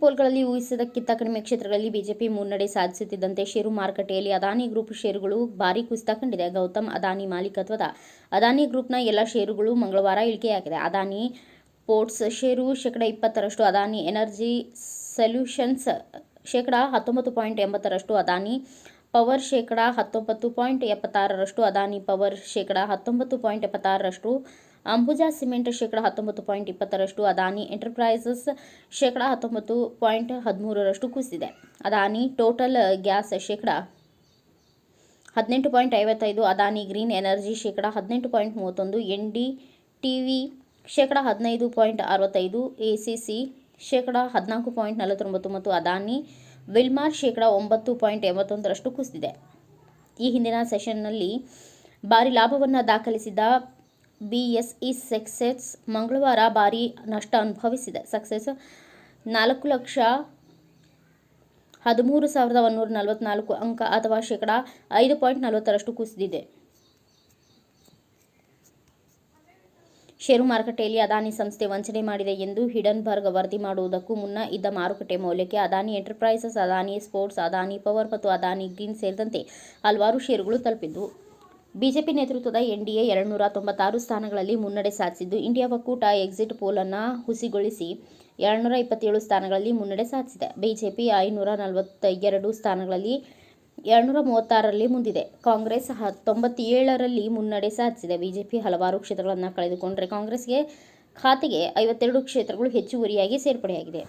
ಪೋಲ್ಗಳಲ್ಲಿ ಊಹಿಸಿದಕ್ಕಿಂತ ಕಡಿಮೆ ಕ್ಷೇತ್ರಗಳಲ್ಲಿ ಬಿಜೆಪಿ ಮುನ್ನಡೆ ಸಾಧಿಸುತ್ತಿದ್ದಂತೆ ಷೇರು ಮಾರುಕಟ್ಟೆಯಲ್ಲಿ ಅದಾನಿ ಗ್ರೂಪ್ ಷೇರುಗಳು ಭಾರಿ ಕುಸಿತ ಕಂಡಿದೆ. ಗೌತಮ್ ಅದಾನಿ ಮಾಲೀಕತ್ವದ ಅದಾನಿ ಗ್ರೂಪ್ನ ಎಲ್ಲ ಷೇರುಗಳು ಮಂಗಳವಾರ ಇಳಿಕೆಯಾಗಿದೆ. ಅದಾನಿ ಪೋರ್ಟ್ಸ್ ಷೇರು ಶೇಕಡ ಇಪ್ಪತ್ತರಷ್ಟು, ಅದಾನಿ ಎನರ್ಜಿ ಸೊಲ್ಯೂಷನ್ಸ್ ಶೇಕಡ ಹತ್ತೊಂಬತ್ತು ಪಾಯಿಂಟ್ ಎಂಬತ್ತರಷ್ಟು, ಅದಾನಿ ಪವರ್ ಶೇಕಡ ಹತ್ತೊಂಬತ್ತು ಪಾಯಿಂಟ್ ಎಪ್ಪತ್ತಾರರಷ್ಟು, ಅದಾನಿ ಪವರ್ ಶೇಕಡ ಹತ್ತೊಂಬತ್ತು ಪಾಯಿಂಟ್ ಎಪ್ಪತ್ತಾರರಷ್ಟು ಅಂಬುಜಾ ಸಿಮೆಂಟ್ ಶೇಕಡ ಹತ್ತೊಂಬತ್ತು ಪಾಯಿಂಟ್ ಇಪ್ಪತ್ತರಷ್ಟು ಅದಾನಿ ಎಂಟರ್ಪ್ರೈಸಸ್ ಶೇಕಡ ಹತ್ತೊಂಬತ್ತು ಪಾಯಿಂಟ್ ಹದಿಮೂರರಷ್ಟು ಕುಸಿದೆ ಅದಾನಿ ಟೋಟಲ್ ಗ್ಯಾಸ್ ಶೇಕಡ ಹದಿನೆಂಟು ಪಾಯಿಂಟ್ ಐವತ್ತೈದು, ಅದಾನಿ ಗ್ರೀನ್ ಎನರ್ಜಿ ಶೇಕಡ ಹದಿನೆಂಟು ಪಾಯಿಂಟ್ ಮೂವತ್ತೊಂದು, ಎನ್ ಡಿ ಟಿ ವಿ ಶೇಕಡ ಹದಿನೈದು ಪಾಯಿಂಟ್ ಅರವತ್ತೈದು, ಎ ಸಿ ಸಿ ಶೇಕಡ ಹದಿನಾಲ್ಕು ಪಾಯಿಂಟ್ ನಲವತ್ತೊಂಬತ್ತು ಮತ್ತು ಅದಾನಿ ವಿಲ್ಮಾರ್ ಶೇಕಡ ಒಂಬತ್ತು ಪಾಯಿಂಟ್ ಎಂಬತ್ತೊಂದರಷ್ಟು ಕುಸಿದಿದೆ. ಈ ಹಿಂದಿನ ಸೆಷನ್ನಲ್ಲಿ ಭಾರಿ ಲಾಭವನ್ನು ದಾಖಲಿಸಿದ ಬಿಎಸ್ಇ ಸಕ್ಸೆಸ್ ಮಂಗಳವಾರ ಭಾರೀ ನಷ್ಟ ಅನುಭವಿಸಿದೆ. ಸಕ್ಸೆಸ್ ನಾಲ್ಕು ಲಕ್ಷ ಹದಿಮೂರು ಸಾವಿರದ ಒಂದೂರ ನಲವತ್ನಾಲ್ಕು ಅಂಕ ಅಥವಾ ಶೇಕಡ ಐದು ಪಾಯಿಂಟ್ ನಲವತ್ತರಷ್ಟು ಕುಸಿದಿದೆ. ಷೇರು ಮಾರುಕಟ್ಟೆಯಲ್ಲಿ ಅದಾನಿ ಸಂಸ್ಥೆ ವಂಚನೆ ಮಾಡಿದೆ ಎಂದು ಹಿಡನ್ಬರ್ಗ್ ವರದಿ ಮಾಡುವುದಕ್ಕೂ ಮುನ್ನ ಇದ್ದ ಮಾರುಕಟ್ಟೆ ಮೌಲ್ಯಕ್ಕೆ Adani enterprises, Adani sports, Adani power ಮತ್ತು ಅದಾನಿ ಗ್ರೀನ್ ಸೇರಿದಂತೆ ಹಲವಾರು ಷೇರುಗಳು ತಲುಪಿದ್ದವು ಬಿಜೆಪಿ ನೇತೃತ್ವದ ಎನ್ಡಿಎ ಎರಡುನೂರ ತೊಂಬತ್ತಾರು ಸ್ಥಾನಗಳಲ್ಲಿ ಮುನ್ನಡೆ ಸಾಧಿಸಿದ್ದು, ಇಂಡಿಯಾ ಒಕ್ಕೂಟ ಎಕ್ಸಿಟ್ ಪೋಲನ್ನು ಹುಸಿಗೊಳಿಸಿ ಎರಡುನೂರ ಇಪ್ಪತ್ತೇಳು ಸ್ಥಾನಗಳಲ್ಲಿ ಮುನ್ನಡೆ ಸಾಧಿಸಿದೆ. ಬಿಜೆಪಿ ಐನೂರ ನಲವತ್ತ ಎರಡು ಸ್ಥಾನಗಳಲ್ಲಿ ಎರಡುನೂರ ಮೂವತ್ತಾರರಲ್ಲಿ ಮುಂದಿದೆ. ಕಾಂಗ್ರೆಸ್ ಹತ್ತೊಂಬತ್ತೇಳರಲ್ಲಿ ಮುನ್ನಡೆ ಸಾಧಿಸಿದೆ. ಬಿಜೆಪಿ ಹಲವಾರು ಕ್ಷೇತ್ರಗಳನ್ನು ಕಳೆದುಕೊಂಡರೆ ಕಾಂಗ್ರೆಸ್ಗೆ ಖಾತೆಗೆ ಐವತ್ತೆರಡು ಕ್ಷೇತ್ರಗಳು ಹೆಚ್ಚುವರಿಯಾಗಿ ಸೇರ್ಪಡೆಯಾಗಿದೆ.